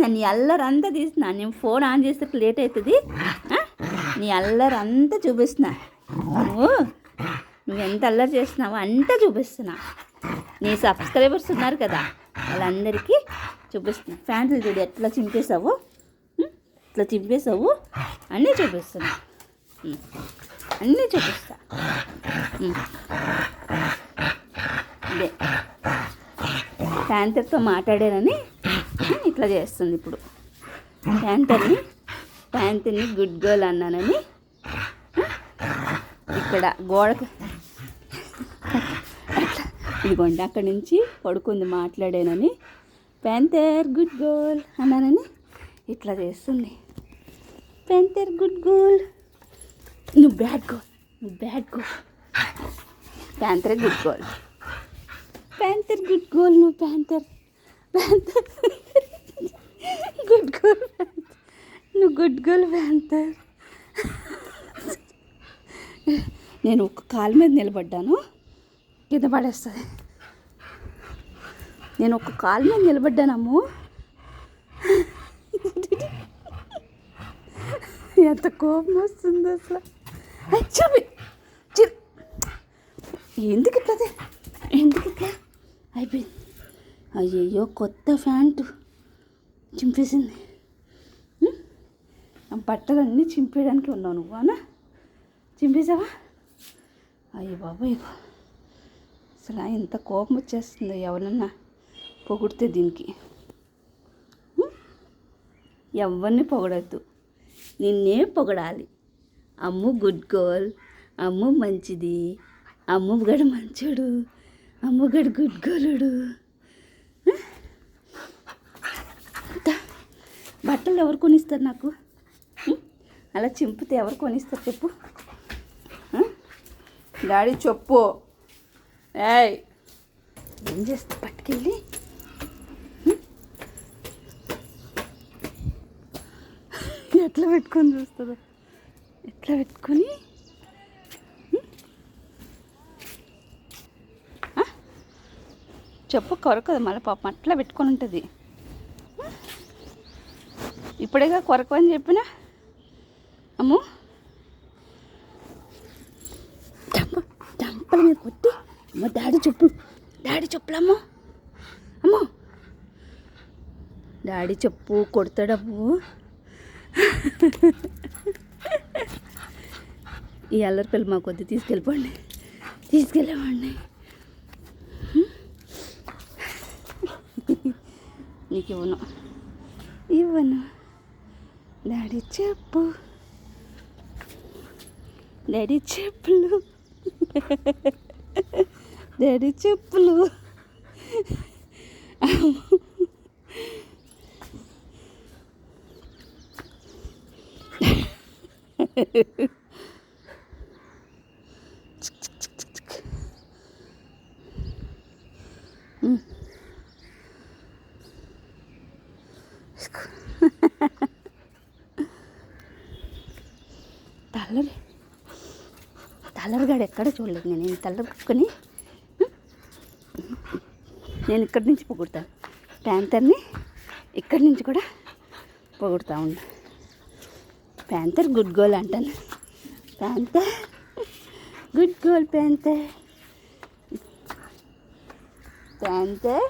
తీసిన నీ అల్లరంతా తీసిన నేను ఫోన్ ఆన్ చేస్తే లేట్ అవుతుంది నీ అల్లరంతా చూపిస్తున్నా. నువ్వు నువ్వు ఎంత అల్లరి చేస్తున్నావో అంతా చూపిస్తున్నా. నీ సబ్స్క్రైబర్స్ ఉన్నారు కదా వాళ్ళందరికీ చూపిస్తున్నా. ఫ్యాన్లు చూడు ఎట్లా చింపేసావు ఎట్లా ఇట్లా చింపేసావు అన్నీ చూపిస్తున్నా. అన్నీ చూపిస్తా. ఉం. ఇదే ప్యాంతర్తో మాట్లాడానని ఇట్లా చేస్తుంది ఇప్పుడు. ప్యాంతర్ని ప్యాంతర్ని గుడ్ గర్ల్ అన్నానని. ఇక్కడ గోడకు ఇదిగోండి అక్కడి నుంచి పడుకుంది మాట్లాడానని. ప్యాంతర్ గుడ్ గోల్ అన్నానని ఇట్లా చేస్తుంది. ప్యాంతర్ గుడ్ గోల్ నువ్వు బ్యాడ్ గోల్ నువ్వు bad goal Panther good goal Panther good goal నువ్వు ప్యాంతర్ ప్యాంతర్ గుడ్ గర్ల్ నువ్వు గుడ్ గర్ల్ వ్యాంతర్ నేను ఒక కాలు మీద నిలబడ్డాను. కింద పడేస్తుంది. నేను ఒక కాలు మీద నిలబడ్డానమ్ము ఎంత కోపం వస్తుందో అసలు. చూపి. ఎందుకు ఇట్లదే ఎందుకు ఇట్లా అయిపోయింది. అయ్యయ్యో కొత్త ప్యాంటు. చింపేసింది. బట్టలు అన్నీ బట్టలన్నీ చింపేయడానికి ఉన్నావు నువ్వు అనా చింపేసావా? అయ్యో బాబోయ్. అసలు ఎంత కోపం వచ్చేస్తుంది ఎవరన్నా పొగిడితే దీనికి. ఎవరిని పొగడద్దు. నిన్నే పొగడాలి. అమ్ము గుడ్ గర్ల్ అమ్ము మంచిది అమ్ము గడు మంచోడు అమ్ము గుడ్ గుడ్ బట్టలు ఎవరు కొనిస్తారు నాకు? అలా చింపితే ఎవరు కొనిస్తారు చెప్పు. డాడీ చెప్పు. ఏయ్. ఏం చేస్తా? పట్టుకెళ్ళి. ఎట్లా పెట్టుకొని చూస్తుందో? ఎట్లా పెట్టుకొని? చెప్పు కొరకదు మళ్ళీ పాపం అట్లా పెట్టుకొని ఉంటుంది. ఇప్పుడేగా కొరకు అని చెప్పిన? అమ్ము. చంప చంపల మీద కొట్టి అమ్మ డాడీ చెప్పు డాడీ చెప్పులమ్మ. అమ్మో. డాడీ చెప్పు కొడతాడమ్ము ఈ అల్లరి పిల్ల మా కొద్ది తీసుకెళ్ళిపోండి తీసుకెళ్ళేవాడిని నీకు ఇవ్వను. ఇవ్వను. డాడీ చెప్పు డాడీ చెప్పులు డాడీ చెప్పులు తల్లరి తల్లరిగాడు ఎక్కడ చూడలేదు నేను. ఈ తల్లరి కుక్కని నేను ఇక్కడి నుంచి పొగుడతాను ప్యాంతర్ని ఇక్కడి నుంచి కూడా పొగుడుతూ ఉన్నా. ప్యాంతర్ గుడ్ గోల్ అంటాను. Panther good goal Panther. Panther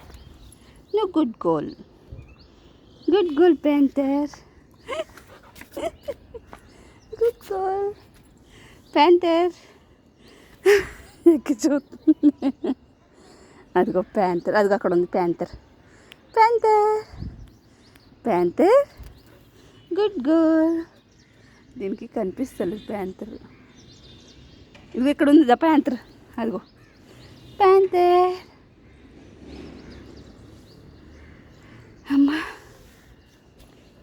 నువ్వు good goal good goal Panther. Good goal Panther. ఎక్కి చూస్తుంది అదిగో ప్యాంతర్ అదిగో అక్కడ ఉంది Panther. Panther. Panther. Good girl. దీనికి కనిపిస్తలేదు ప్యాంతర్. ఇదిగో ఇక్కడ ఉంది ప్యాంతర్? అదిగో. ప్యాంతర్. అమ్మా.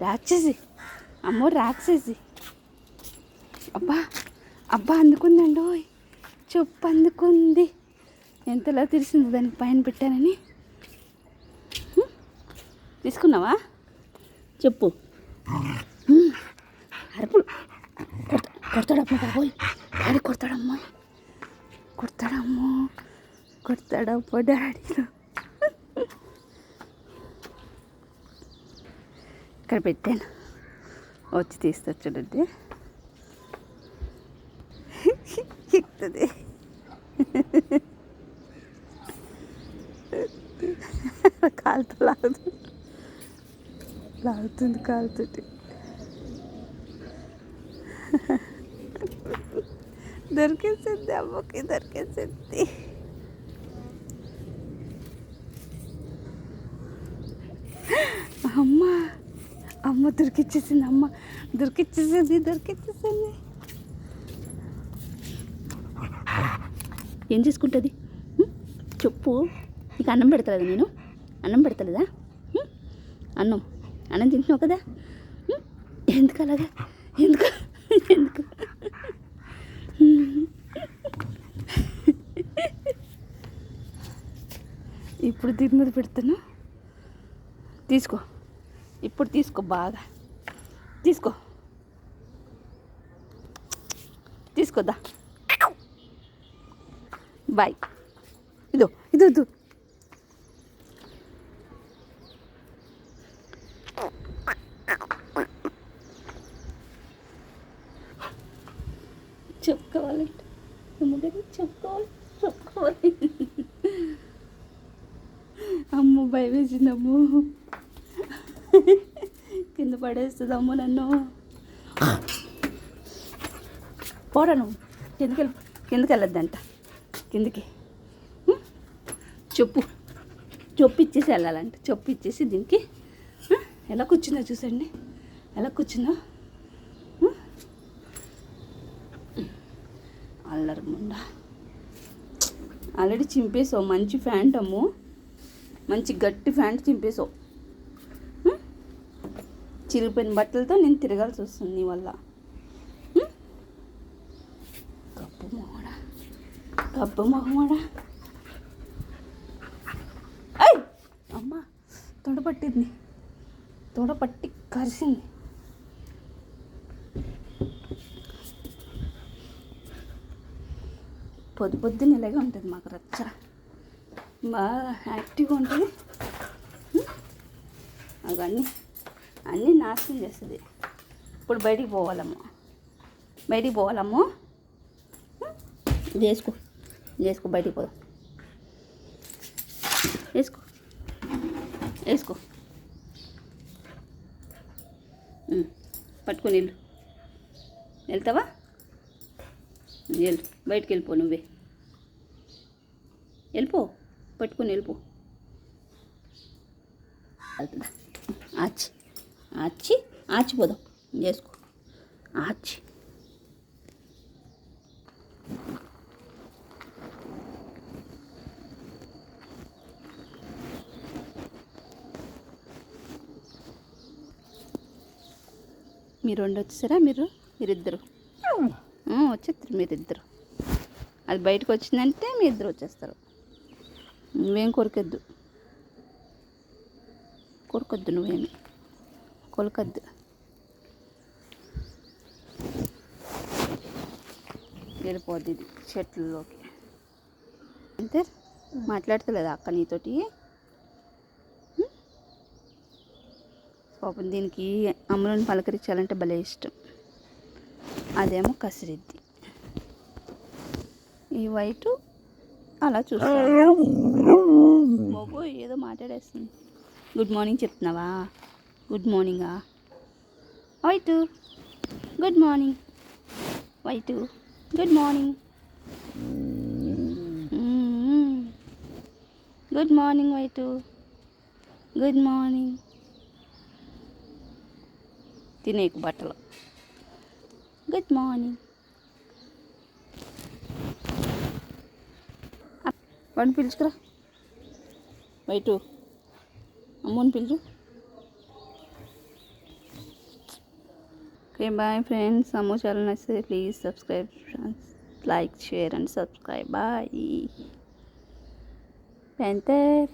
రాక్షసి. అమ్మో రాక్షసి. అబ్బా అబ్బా అందుకుందండి ఓయ్ చెప్పు అందుకుంది. ఎంతలా తెలిసింది దానికి పైన పెట్టానని. తీసుకున్నావా? చెప్పు. అరుపులు. కొడతాడమ్మా బాబోయ్? డాడీ కొడతాడమ్మా. కొడతాడమ్మో. కొడతాడమ్మా డాడీ ఇక్కడ పెట్టాను. వచ్చి తీస్తా చూడండి. ఎక్కుతుంది కాలుతో లాగుతుంది లాగుతుంది కాలుతోటి. దొరికేసింది అమ్మకి దొరికేసింది అమ్మ అమ్మ దొరికిచ్చేసింది అమ్మ. దొరికిచ్చేసింది దొరికిచ్చేసింది. ఏం చేసుకుంటుంది? చెప్పు. నీకు అన్నం పెడతలేదా నేను? అన్నం పెడతలేదా? అన్నం. అన్నం తింటున్నావు కదా? ఎందుకు అలాగా? ఎందుకు? ఎందుకు? ఇప్పుడు దీని మీద పెడుతున్నా. తీసుకో. ఇప్పుడు తీసుకో బాగా. తీసుకో. తీసుకోద్దా బాయ్ ఇదో ఇదో ఇదో. చెప్పుకోవాలంటే చెప్పుకోవాలి చెప్పుకోవాలి. అమ్మ భయం వేసింది అమ్ము కింద పడేస్తుంది అమ్మ నన్ను. పోరా నువ్వు. కిందకి వెళ్ళి కిందకి చెప్పు చెప్పు. ఇచ్చేసి వెళ్ళాలంట. చెప్పు ఇచ్చేసి దీనికి ఎలా కూర్చుందో చూసండి. ఎలా కూర్చుందో. అల్లరి ముండ. ఆల్రెడీ చింపేసావు. మంచి ఫ్యాంట్ అమ్ము మంచి గట్టి ఫ్యాంట్ చింపేసావు. చిరిగిపోయిన బట్టలతో నేను తిరగాల్సి వస్తుంది నీ వల్ల. కప్పు మొహమాడా అయ్ అమ్మ తొడ పట్టింది తొడ పట్టి కరిసింది. పొద్దు పొద్దున్న ఇలాగే ఉంటుంది మాకు రచ్చ. బాగా యాక్టివ్గా ఉంటుంది. అవన్నీ అన్నీ నాశనం చేస్తుంది. ఇప్పుడు బయటికి పోవాలమ్మా. బయటికి పోవాలమ్మో. వేసుకో వేసుకో బయటికి పోదాం వేసుకో వేసుకో పట్టుకుని వెళ్ళు వెళ్తావా వెళ్ళు బయటికి వెళ్ళిపో నువ్వే వెళ్ళిపో పట్టుకుని వెళ్ళిపో వెళ్తుందా ఆచి ఆచి ఆచిపోదాం చేసుకో ఆచి మీరు రెండు వచ్చేసారా మీరు? మీరిద్దరు. ఆ, వచ్చేస్తారు మీరిద్దరు. అది బయటకు వచ్చిందంటే మీ ఇద్దరు వచ్చేస్తారు. నువ్వేం కొరకొద్దు. కొరకొద్దు నువ్వేమి. కొలకొద్దు. వెళ్ళిపోద్ది ఇది చెట్లలోకి. అంతే మాట్లాడతలేదా అక్క నీతోటి? పాపం దీనికి అమ్ములను పలకరించాలంటే భలే ఇష్టం. అదేమో కసిరిద్ది. ఈ వైటు అలా చూస్తాను బాబు ఏదో మాట్లాడేస్తుంది. గుడ్ మార్నింగ్ చెప్తున్నావా? Good మార్నింగా? White good morning. White good morning. Good morning white. Good morning. తినేకు బట్టలు. గుడ్ మార్నింగ్ వాడిని పిలుచుకురా. వైటు అమ్మని పిలుచు. ఓకే బాయ్ ఫ్రెండ్స్ అమ్మ చాలా నచ్చితే please subscribe like share and subscribe bye Panther